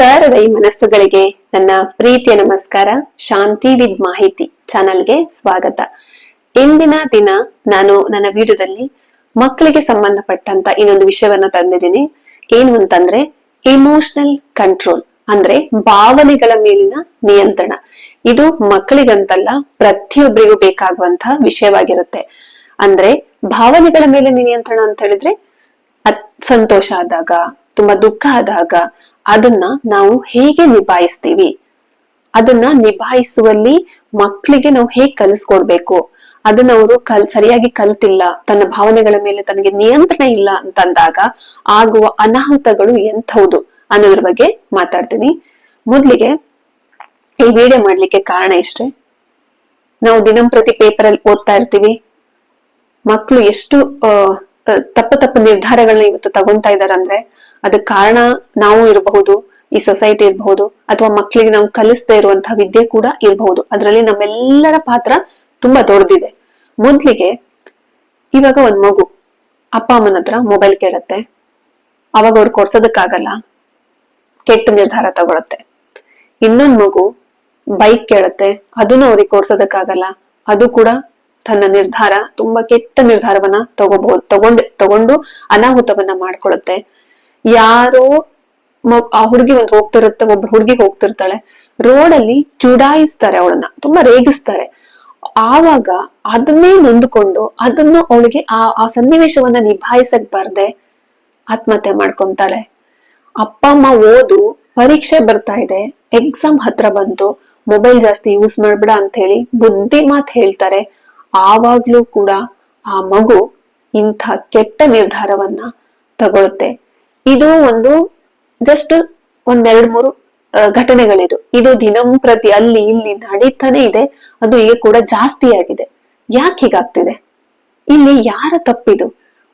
ಸರದೈ ಮನಸ್ಸುಗಳಿಗೆ ನನ್ನ ಪ್ರೀತಿಯ ನಮಸ್ಕಾರ, ಶಾಂತಿ ವಿದ್ ಮಾಹಿತಿ ಚಾನಲ್ಗೆ ಸ್ವಾಗತ. ಇಂದಿನ ದಿನ ನಾನು ನನ್ನ ವಿಡಿಯೋದಲ್ಲಿ ಮಕ್ಕಳಿಗೆ ಸಂಬಂಧಪಟ್ಟಂತ ಇನ್ನೊಂದು ವಿಷಯವನ್ನ ತಂದಿದ್ದೀನಿ. ಏನು ಅಂತಂದ್ರೆ ಇಮೋಷನಲ್ ಕಂಟ್ರೋಲ್ ಅಂದ್ರೆ ಭಾವನೆಗಳ ಮೇಲಿನ ನಿಯಂತ್ರಣ. ಇದು ಮಕ್ಕಳಿಗಂತಲ್ಲ, ಪ್ರತಿಯೊಬ್ಬರಿಗೂ ಬೇಕಾಗುವಂತಹ ವಿಷಯವಾಗಿರುತ್ತೆ. ಅಂದ್ರೆ ಭಾವನೆಗಳ ಮೇಲೆ ನಿಯಂತ್ರಣ ಅಂತ ಹೇಳಿದ್ರೆ ಸಂತೋಷ ಆದಾಗ, ತುಂಬಾ ದುಃಖ ಆದಾಗ ಅದನ್ನ ನಾವು ಹೇಗೆ ನಿಭಾಯಿಸ್ತೀವಿ? ಅದನ್ನ ನಿಭಾಯಿಸುವಲ್ಲಿ ಮಕ್ಕಳಿಗೆ ನಾವು ಹೇಗ್ ಕಲಿಸ್ಕೊಡ್ಬೇಕು? ಅದನ್ನ ಅವರು ಕಲ್ ಸರಿಯಾಗಿ ಕಲ್ತಿಲ್ಲ ತನ್ನ ಭಾವನೆಗಳ ಮೇಲೆ ತನಗೆ ನಿಯಂತ್ರಣ ಇಲ್ಲ ಅಂತಂದಾಗ ಆಗುವ ಅನಾಹುತಗಳು ಎಂಥವುದು ಅನ್ನೋದ್ರ ಬಗ್ಗೆ ಮಾತಾಡ್ತೀನಿ. ಮೊದ್ಲಿಗೆ ಈ ವಿಡಿಯೋ ಮಾಡ್ಲಿಕ್ಕೆ ಕಾರಣ ಇಷ್ಟೇ ನಾವು ದಿನಂಪ್ರತಿ ಪೇಪರ್ ಅಲ್ಲಿ ಓದ್ತಾ ಇರ್ತೀವಿ. ಮಕ್ಕಳು ಎಷ್ಟು ಆ, ತಪ್ಪು ತಪ್ಪು ನಿರ್ಧಾರಗಳನ್ನ ಇವತ್ತು ತಗೊಂತಾ ಇದಾರೆ ಅಂದ್ರೆ ಅದಕ್ಕೆ ಕಾರಣ ನಾವು ಇರಬಹುದು, ಈ ಸೊಸೈಟಿ ಇರಬಹುದು, ಅಥವಾ ಮಕ್ಕಳಿಗೆ ನಾವು ಕಲಿಸದೇ ಇರುವಂತಹ ವಿದ್ಯೆ ಕೂಡ ಇರಬಹುದು. ಅದರಲ್ಲಿ ನಮ್ಮೆಲ್ಲರ ಪಾತ್ರ ತುಂಬಾ ದೊಡ್ಡದಿದೆ. ಮೊದ್ಲಿಗೆ ಇವಾಗ ಒಂದ್ ಮಗು, ಅಪ್ಪ ಅಮ್ಮನ ಹತ್ರ ಮೊಬೈಲ್ ಕೇಳತ್ತೆ. ಅವಾಗ ಅವ್ರು ಕೊಡ್ಸೋದಕ್ಕಾಗಲ್ಲ. ಕೆಟ್ಟ ನಿರ್ಧಾರ ತಗೊಳತ್ತೆ. ಇನ್ನೊಂದ್ ಮಗು ಬೈಕ್ ಕೇಳತ್ತೆ. ಅದನ್ನು ಅವ್ರಿಗೆ ಕೊಡ್ಸೋದಕ್ಕಾಗಲ್ಲ. ಅದು ಕೂಡ ತನ್ನ ನಿರ್ಧಾರ, ತುಂಬಾ ಕೆಟ್ಟ ನಿರ್ಧಾರವನ್ನ ತಗೋಬಹುದು ತಗೊಂಡ್, ತಗೊಂಡು ಅನಾಹುತವನ್ನ ಮಾಡ್ಕೊಳುತ್ತೆ ಯಾರೋ ಆ ಹುಡುಗಿ ಒಂದು ಹೋಗ್ತಿರುತ್ತೆ, ಒಬ್ರು ಹುಡುಗಿ ಹೋಗ್ತಿರ್ತಾಳೆ. ರೋಡ್ ಅಲ್ಲಿ ಚುಡಾಯಿಸ್ತಾರೆ ಅವಳನ್ನ, ತುಂಬಾ ರೇಗಿಸ್ತಾರೆ. ಆವಾಗ ಅದನ್ನೇ ನೊಂದುಕೊಂಡು, ಅದನ್ನ ಅವಳಿಗೆ ಆ ಆ ಸನ್ನಿವೇಶವನ್ನ ನಿಭಾಯಿಸಕ್ ಬಾರ್ದೆ ಆತ್ಮಹತ್ಯೆ ಮಾಡ್ಕೊಂತಾಳೆ. ಅಪ್ಪ, ಅಮ್ಮ ಓದು, ಪರೀಕ್ಷೆ ಬರ್ತಾ ಇದೆ ಎಕ್ಸಾಮ್ ಹತ್ರ ಬಂತು ಮೊಬೈಲ್ ಜಾಸ್ತಿ ಯೂಸ್ ಮಾಡ್ಬೇಡ ಅಂತ ಹೇಳಿ ಬುದ್ಧಿ ಮಾತ್ ಹೇಳ್ತಾರೆ. ಆವಾಗ್ಲೂ ಕೂಡ ಆ ಮಗು ಇಂಥ ಕೆಟ್ಟ ನಿರ್ಧಾರವನ್ನ ತಗೊಳುತ್ತೆ ಇದು ಒಂದು ಜಸ್ಟ್ ಒಂದೆರಡ್ ಮೂರು ಘಟನೆಗಳಿದು. ಇದು ದಿನಂಪ್ರತಿ ಅಲ್ಲಿ ಇಲ್ಲಿ ನಡೀತಾನೆ ಇದೆ. ಅದು ಈಗ ಕೂಡ ಜಾಸ್ತಿ ಆಗಿದೆ. ಯಾಕೆ ಹೀಗಾಗ್ತಿದೆ? ಇಲ್ಲಿ ಯಾರ ತಪ್ಪಿದು?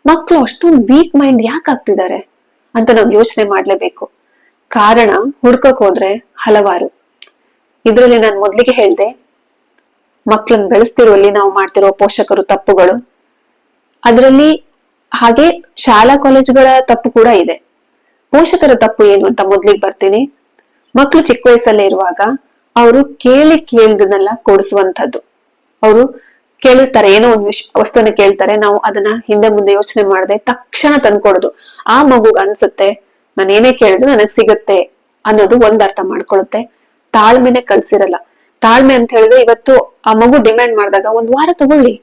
ಮಕ್ಕಳು ಅಷ್ಟೊಂದು ವೀಕ್ ಮೈಂಡ್ ಯಾಕೆ ಆಗ್ತಿದ್ದಾರೆ ಅಂತ ನಾವು ಯೋಚನೆ ಮಾಡ್ಲೇಬೇಕು. ಕಾರಣ ಹುಡ್ಕಕ್ ಹೋದ್ರೆ ಹಲವಾರು. ಇದ್ರಲ್ಲಿ ನಾನು ಮೊದ್ಲಿಗೆ ಹೇಳ್ದೆ ಮಕ್ಕಳನ್ನ ಬೆಳೆಸ್ತಿರುವಲ್ಲಿ ನಾವು ಮಾಡ್ತಿರೋ ಪೋಷಕರು ತಪ್ಪುಗಳು. ಅದರಲ್ಲಿ ಹಾಗೆ ಶಾಲಾ ಕಾಲೇಜುಗಳ ತಪ್ಪು ಕೂಡ ಇದೆ. ಪೋಷಕರ ತಪ್ಪು ಏನು ಅಂತ ಮೊದ್ಲಿಗೆ ಬರ್ತೀನಿ. ಮಕ್ಕಳು ಚಿಕ್ಕ ವಯಸ್ಸಲ್ಲೇ ಇರುವಾಗ ಅವರು ಕೇಳಿ ಕೇಳ್ದನ್ನೆಲ್ಲ ಕೊಡಿಸುವಂತದ್ದು ಅವರು ಕೇಳಿರ್ತಾರೆ ಏನೋ ಒಂದು ವಿಷ, ವಸ್ತುನ ಕೇಳ್ತಾರೆ, ನಾವು ಅದನ್ನ ಹಿಂದೆ ಮುಂದೆ ಯೋಚನೆ ಮಾಡದೆ ತಕ್ಷಣ ತಂದ್ಕೊಡೋದು ಆ ಮಗುಗ್ ಅನ್ಸುತ್ತೆ, ನಾನು ಏನೇ ಕೇಳಿದ್ರು ನನಗ್ ಸಿಗುತ್ತೆ ಅನ್ನೋದು ಒಂದ್ ಅರ್ಥ ಮಾಡ್ಕೊಳುತ್ತೆ. ತಾಳ್ಮೆನೆ ಕಳ್ಸಿರಲ್ಲ. ತಾಳ್ಮೆ ಅಂತ ಹೇಳಿದ್ರೆ ಇವತ್ತು ಆ ಮಗು ಡಿಮ್ಯಾಂಡ್ ಮಾಡಿದಾಗ ಒಂದ್ ವಾರ ತಗೊಳ್ಳಿ.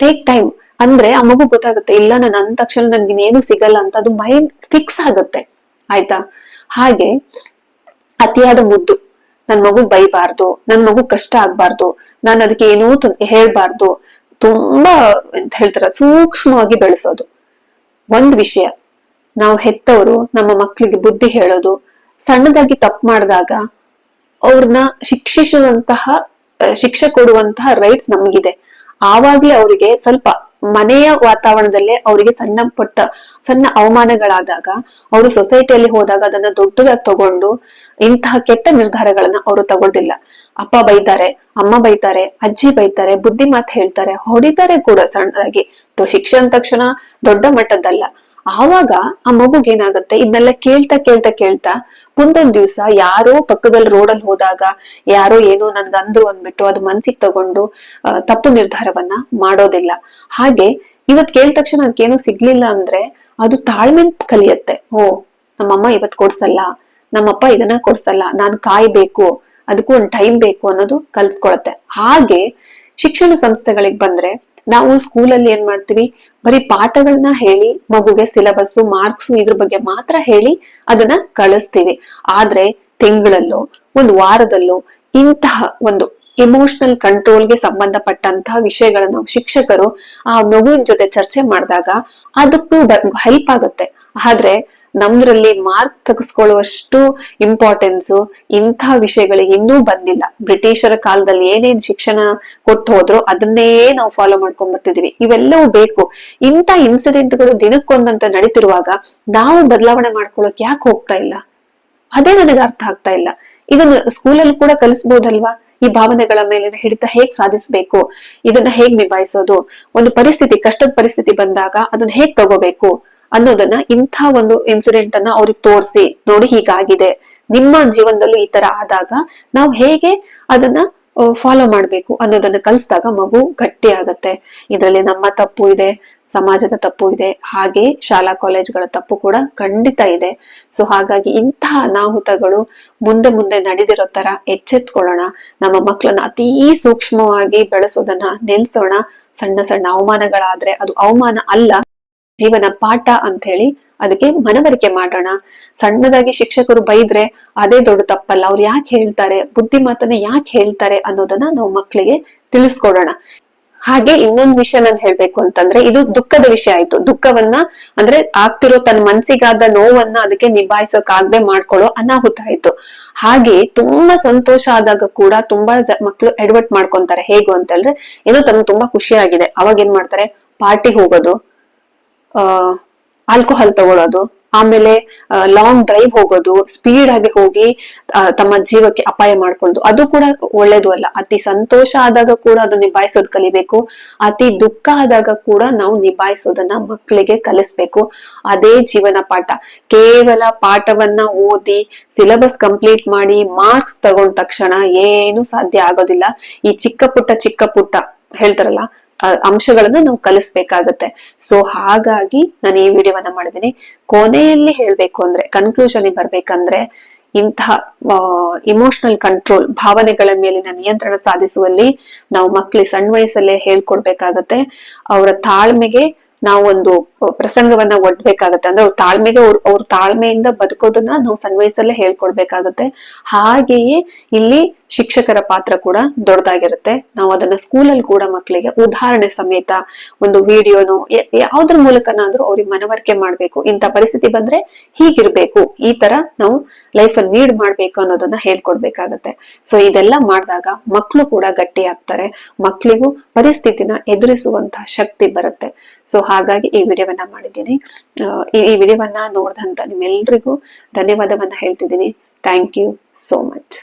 ಟೇಕ್ ಟೈಮ್ ಅಂದ್ರೆ ಆ ಮಗು ಗೊತ್ತಾಗುತ್ತೆ, ಇಲ್ಲ, ನಾನು ಅಂದ ತಕ್ಷಣ ನನ್ಗೆ ಏನು ಸಿಗಲ್ಲ ಅಂತ ಅದು ಮೈಂಡ್ ಫಿಕ್ಸ್ ಆಗುತ್ತೆ. ಆಯ್ತಾ? ಹಾಗೆ ಅತಿಯಾದ ಮುದ್ದು. ನನ್ ಮಗು ಬೈಬಾರ್ದು, ನನ್ ಮಗು ಕಷ್ಟ ಆಗ್ಬಾರ್ದು, ನಾನು ಅದಕ್ಕೆ ಏನೂ ಹೇಳ್ಬಾರ್ದು. ತುಂಬಾ ಎಂತ ಹೇಳ್ತಾರ, ಸೂಕ್ಷ್ಮವಾಗಿ ಬೆಳೆಸೋದು. ಒಂದ್ ವಿಷಯ, ನಾವು ಹೆತ್ತವರು ನಮ್ಮ ಮಕ್ಕಳಿಗೆ ಬುದ್ಧಿ ಹೇಳೋದು, ಸಣ್ಣದಾಗಿ ತಪ್ಪು ಮಾಡಿದಾಗ ಅವ್ರನ್ನ ಶಿಕ್ಷಿಸುವಂತಹ ಶಿಕ್ಷೆ ಕೊಡುವಂತಹ ರೈಟ್ಸ್ ನಮಗಿದೆ. ಆವಾಗ್ಲೇ ಅವರಿಗೆ ಸ್ವಲ್ಪ ಮನೆಯ ವಾತಾವರಣದಲ್ಲೇ ಅವರಿಗೆ ಸಣ್ಣ ಪುಟ್ಟ, ಸಣ್ಣ ಅವಮಾನಗಳಾದಾಗ, ಅವರು ಸೊಸೈಟಿಯಲ್ಲಿ ಹೋದಾಗ ಅದನ್ನ ದೊಡ್ಡದಾಗಿ ತಗೊಂಡು ಇಂತಹ ಕೆಟ್ಟ ನಿರ್ಧಾರಗಳನ್ನ ಅವರು ತಗೊಳ್ತಿಲ್ಲ ಅಪ್ಪ ಬೈತಾರೆ, ಅಮ್ಮ ಬೈತಾರೆ, ಅಜ್ಜಿ ಬೈತಾರೆ, ಬುದ್ಧಿ ಮಾತು ಹೇಳ್ತಾರೆ, ಹೊಡಿತಾರೆ ಕೂಡ ಸಣ್ಣದಾಗಿ. ಶಿಕ್ಷೆ ಅಂದ ತಕ್ಷಣ ದೊಡ್ಡ ಮಟ್ಟದ್ದಲ್ಲ. ಆವಾಗ ಆ ಮಗುಗೆ ಏನಾಗುತ್ತೆ? ಇದನ್ನೆಲ್ಲ ಕೇಳ್ತಾ ಕೇಳ್ತಾ ಕೇಳ್ತಾ ಮುಂದೊಂದ್ ದಿವ್ಸ ಯಾರೋ ಪಕ್ಕದಲ್ಲಿ ರೋಡಲ್ಲಿ ಹೋದಾಗ ಯಾರೋ ಏನೋ ನನ್ಗೆ ಅಂದ್ರು ಅಂದ್ಬಿಟ್ಟು ಅದು ಮನ್ಸಿಗೆ ತಗೊಂಡು ತಪ್ಪು ನಿರ್ಧಾರವನ್ನ ಮಾಡೋದಿಲ್ಲ. ಹಾಗೆ ಇವತ್ ಕೇಳಿದ ತಕ್ಷಣ ಅದಕ್ಕೇನೋ ಸಿಗ್ಲಿಲ್ಲ ಅಂದ್ರೆ ಅದು ತಾಳ್ಮೆ ಕಲಿಯತ್ತೆ. ಓ, ನಮ್ಮಮ್ಮ ಇವತ್ ಕೊಡ್ಸಲ್ಲ, ನಮ್ಮಪ್ಪ ಇದನ್ನ ಕೊಡ್ಸಲ್ಲ, ನಾನ್ ಕಾಯ್ಬೇಕು ಅದಕ್ಕೂ ಒಂದ್ ಟೈಮ್ ಬೇಕು ಅನ್ನೋದು ಕಲ್ಸ್ಕೊಳತ್ತೆ. ಹಾಗೆ ಶಿಕ್ಷಣ ಸಂಸ್ಥೆಗಳಿಗೆ ಬಂದ್ರೆ ನಾವು ಸ್ಕೂಲಲ್ಲಿ ಏನ್ ಮಾಡ್ತೀವಿ? ಬರೀ ಪಾಠಗಳನ್ನ ಹೇಳಿ, ಮಗುಗೆ ಸಿಲೆಬಸ್ ಮಾರ್ಕ್ಸ್ ಇದ್ರ ಬಗ್ಗೆ ಮಾತ್ರ ಹೇಳಿ ಅದನ್ನ ಕಳಿಸ್ತೀವಿ. ಆದ್ರೆ ತಿಂಗಳಲ್ಲೋ, ಒಂದು ವಾರದಲ್ಲೋ ಇಂತಹ ಒಂದು ಇಮೋಷನಲ್ ಕಂಟ್ರೋಲ್ಗೆ ಸಂಬಂಧಪಟ್ಟಂತಹ ವಿಷಯಗಳನ್ನ ಶಿಕ್ಷಕರು ಆ ಮಗುವಿನ ಜೊತೆ ಚರ್ಚೆ ಮಾಡಿದಾಗ ಅದಕ್ಕೂ ಹೆಲ್ಪ್ ಆಗುತ್ತೆ. ಆದ್ರೆ ನಮ್ದ್ರಲ್ಲಿ ಮಾರ್ಕ್ ತಗಸ್ಕೊಳ್ಳುವಷ್ಟು ಇಂಪಾರ್ಟೆನ್ಸ್ ಇಂಥ ವಿಷಯಗಳಿಗೆ ಇನ್ನೂ ಬಂದಿಲ್ಲ. ಬ್ರಿಟಿಷರ ಕಾಲದಲ್ಲಿ ಏನೇನ್ ಶಿಕ್ಷಣ ಕೊಟ್ಟು ಹೋದ್ರು ಅದನ್ನೇ ನಾವು ಫಾಲೋ ಮಾಡ್ಕೊಂಡ್ ಬರ್ತಿದೀವಿ. ಇವೆಲ್ಲವೂ ಬೇಕು. ಇಂಥ ಇನ್ಸಿಡೆಂಟ್ಗಳು ದಿನಕ್ಕೊಂದಂತ ನಡೀತಿರುವಾಗ ನಾವು ಬದಲಾವಣೆ ಮಾಡ್ಕೊಳ್ಳೋಕೆ ಯಾಕೆ ಹೋಗ್ತಾ ಇಲ್ಲ? ಅದೇ ನನಗೆ ಅರ್ಥ ಆಗ್ತಾ ಇಲ್ಲ. ಇದನ್ನ ಸ್ಕೂಲಲ್ಲಿ ಕೂಡ ಕಲಿಸ್ಬೋದಲ್ವಾ? ಈ ಭಾವನೆಗಳ ಮೇಲಿನ ಹಿಡಿತ ಹೇಗ್ ಸಾಧಿಸ್ಬೇಕು? ಇದನ್ನ ಹೇಗ್ ನಿಭಾಯಿಸೋದು? ಒಂದು ಪರಿಸ್ಥಿತಿ, ಕಷ್ಟದ ಪರಿಸ್ಥಿತಿ ಬಂದಾಗ ಅದನ್ನ ಹೇಗ್ ತಗೋಬೇಕು? ಅನ್ನೋದನ್ನ ಇಂಥ ಒಂದು ಇನ್ಸಿಡೆಂಟ್ ಅನ್ನ ಅವ್ರಿಗೆ ತೋರಿಸಿ. ನೋಡಿ ಹೀಗಾಗಿದೆ. ನಿಮ್ಮ ಜೀವನದಲ್ಲೂ ಈ ತರ ಆದಾಗ ನಾವು ಹೇಗೆ ಅದನ್ನ ಫಾಲೋ ಮಾಡ್ಬೇಕು ಅನ್ನೋದನ್ನ ಕಲಿಸಿದಾಗ ಮಗು ಗಟ್ಟಿ ಆಗತ್ತೆ. ಇದರಲ್ಲಿ ನಮ್ಮ ತಪ್ಪು ಇದೆ, ಸಮಾಜದ ತಪ್ಪು ಇದೆ, ಹಾಗೆ ಶಾಲಾ ಕಾಲೇಜ್ಗಳ ತಪ್ಪು ಕೂಡ ಖಂಡಿತ ಇದೆ. ಸೊ ಹಾಗಾಗಿ ಇಂತಹ ಅನಾಹುತಗಳು ಮುಂದೆ ಮುಂದೆ ನಡೆದಿರೋ ತರ ಎಚ್ಚೆತ್ಕೊಳ್ಳೋಣ. ನಮ್ಮ ಮಕ್ಕಳನ್ನ ಅತೀ ಸೂಕ್ಷ್ಮವಾಗಿ ಬೆಳೆಸೋದನ್ನ ನಿಲ್ಸೋಣ. ಸಣ್ಣ ಸಣ್ಣ ಅವಮಾನಗಳಾದ್ರೆ ಅದು ಅವಮಾನ ಅಲ್ಲ. ಜೀವನ ಪಾಠ ಅಂತ ಹೇಳಿ ಅದಕ್ಕೆ ಮನವರಿಕೆ ಮಾಡೋಣ. ಸಣ್ಣದಾಗಿ ಶಿಕ್ಷಕರು ಬೈದ್ರೆ ಅದೇ ದೊಡ್ಡ ತಪ್ಪಲ್ಲ. ಅವ್ರು ಯಾಕೆ ಹೇಳ್ತಾರೆ? ಬುದ್ಧಿ ಮಾತನ್ನ ಯಾಕೆ ಹೇಳ್ತಾರೆ ಅನ್ನೋದನ್ನ ನಾವು ಮಕ್ಕಳಿಗೆ ತಿಳಿಸ್ಕೊಡೋಣ. ಹಾಗೆ ಇನ್ನೊಂದು ವಿಷಯ ನಾನು ಹೇಳ್ಬೇಕು ಅಂತಂದ್ರೆ ಇದು ದುಃಖದ ವಿಷಯ ಆಯ್ತು. ದುಃಖವನ್ನ ಅಂದ್ರೆ ಆಗ್ತಿರೋ ತನ್ನ ಮನ್ಸಿಗಾದ ನೋವನ್ನ ಅದಕ್ಕೆ ನಿಭಾಯಿಸೋಕ್ ಮಾಡ್ಕೊಳ್ಳೋ ಅನಾಹುತ ಆಯ್ತು. ಹಾಗೆ ತುಂಬಾ ಸಂತೋಷ ಆದಾಗ ಕೂಡ ತುಂಬಾ ಜ ಮಕ್ಳು ಎಡವಟ್ ಮಾಡ್ಕೊಂತಾರೆ. ಹೇಗು ಅಂತಂದ್ರೆ ಏನೋ ತಮ್ಗೆ ತುಂಬಾ ಖುಷಿ ಆಗಿದೆ. ಅವಾಗ ಏನ್ ಮಾಡ್ತಾರೆ? ಪಾರ್ಟಿ ಹೋಗೋದು ಆಲ್ಕೋಹಾಲ್ ತಗೊಳ್ಳೋದು ಆಮೇಲೆ ಲಾಂಗ್ ಡ್ರೈವ್ ಹೋಗೋದು ಸ್ಪೀಡ್ ಆಗಿ ಹೋಗಿ ತಮ್ಮ ಜೀವಕ್ಕೆ ಅಪಾಯ ಮಾಡ್ಕೊಳ್ಳೋದು ಅದು ಕೂಡ ಒಳ್ಳೇದು ಅಲ್ಲ. ಅತಿ ಸಂತೋಷ ಆದಾಗ ಕೂಡ ಅದು ನಿಭಾಯಿಸೋದು ಕಲಿಬೇಕು. ಅತಿ ದುಃಖ ಆದಾಗ ಕೂಡ ನಾವು ನಿಭಾಯಿಸೋದನ್ನ ಮಕ್ಕಳಿಗೆ ಕಲಿಸ್ಬೇಕು. ಅದೇ ಜೀವನ ಪಾಠ. ಕೇವಲ ಪಾಠವನ್ನ ಓದಿ ಸಿಲೆಬಸ್ ಕಂಪ್ಲೀಟ್ ಮಾಡಿ ಮಾರ್ಕ್ಸ್ ತಗೊಂಡ ತಕ್ಷಣ ಏನು ಸಾಧ್ಯ ಆಗೋದಿಲ್ಲ. ಈ ಚಿಕ್ಕ ಪುಟ್ಟ ಚಿಕ್ಕ ಪುಟ್ಟ, ಹೇಳ್ತಾರಲ್ಲ ಅಂಶಗಳನ್ನ ನಾವು ಕಲಿಸ್ಬೇಕಾಗತ್ತೆ. ಸೊ ಹಾಗಾಗಿ ನಾನು ಈ ವಿಡಿಯೋವನ್ನ ಮಾಡಿದ್ದೀನಿ. ಕೊನೆಯಲ್ಲಿ ಹೇಳ್ಬೇಕು ಅಂದ್ರೆ ಕನ್ಕ್ಲೂಷನ್ ಬರ್ಬೇಕಂದ್ರೆ, ಇಂತಹ ಇಮೋಷನಲ್ ಕಂಟ್ರೋಲ್ ಭಾವನೆಗಳ ಮೇಲಿನ ನಿಯಂತ್ರಣ ಸಾಧಿಸುವಲ್ಲಿ ನಾವು ಮಕ್ಳಿಗೆ ಸಣ್ಣ ವಯಸ್ಸಲ್ಲೇ ಹೇಳ್ಕೊಡ್ಬೇಕಾಗತ್ತೆ. ಅವರ ತಾಳ್ಮೆಗೆ ನಾವು ಒಂದು ಪ್ರಸಂಗವನ್ನ ಒಡ್ಬೇಕಾಗತ್ತೆ. ಅಂದ್ರೆ ಅವ್ರ ತಾಳ್ಮೆಗೆ ಅವ್ರ ಅವ್ರ ತಾಳ್ಮೆಯಿಂದ ಬದುಕೋದನ್ನ ನಾವು ಸಣ್ಣ ವಯಸ್ಸಲ್ಲೇ ಹೇಳ್ಕೊಡ್ಬೇಕಾಗತ್ತೆ. ಹಾಗೆಯೇ ಇಲ್ಲಿ ಶಿಕ್ಷಕರ ಪಾತ್ರ ಕೂಡ ದೊಡ್ಡದಾಗಿರುತ್ತೆ. ನಾವು ಅದನ್ನ ಸ್ಕೂಲಲ್ಲಿ ಕೂಡ ಮಕ್ಕಳಿಗೆ ಉದಾಹರಣೆ ಸಮೇತ ಒಂದು ವಿಡಿಯೋನು ಯಾವ್ದ್ರ ಮೂಲಕನಾದ್ರೂ ಅವ್ರಿಗೆ ಮನವರಿಕೆ ಮಾಡ್ಬೇಕು. ಇಂಥ ಪರಿಸ್ಥಿತಿ ಬಂದ್ರೆ ಹೀಗಿರ್ಬೇಕು. ಈ ತರ ನಾವು ಲೈಫ್ ಅಲ್ಲಿ ಲೀಡ್ ಮಾಡ್ಬೇಕು ಅನ್ನೋದನ್ನ ಹೇಳ್ಕೊಡ್ಬೇಕಾಗತ್ತೆ. ಸೊ ಇದೆಲ್ಲ ಮಾಡಿದಾಗ ಮಕ್ಕಳು ಕೂಡ ಗಟ್ಟಿ ಆಗ್ತಾರೆ ಮಕ್ಕಳಿಗೂ ಪರಿಸ್ಥಿತಿನ ಎದುರಿಸುವಂತಹ ಶಕ್ತಿ ಬರುತ್ತೆ. ಸೊ ಹಾಗಾಗಿ ಈ ವಿಡಿಯೋವನ್ನ ಮಾಡಿದ್ದೀನಿ. ಈ ವಿಡಿಯೋವನ್ನ ನೋಡಿದಂತ ನಿಮ್ಮೆಲ್ರಿಗೂ ಧನ್ಯವಾದವನ್ನ ಹೇಳ್ತಿದ್ದೀನಿ. Thank you so much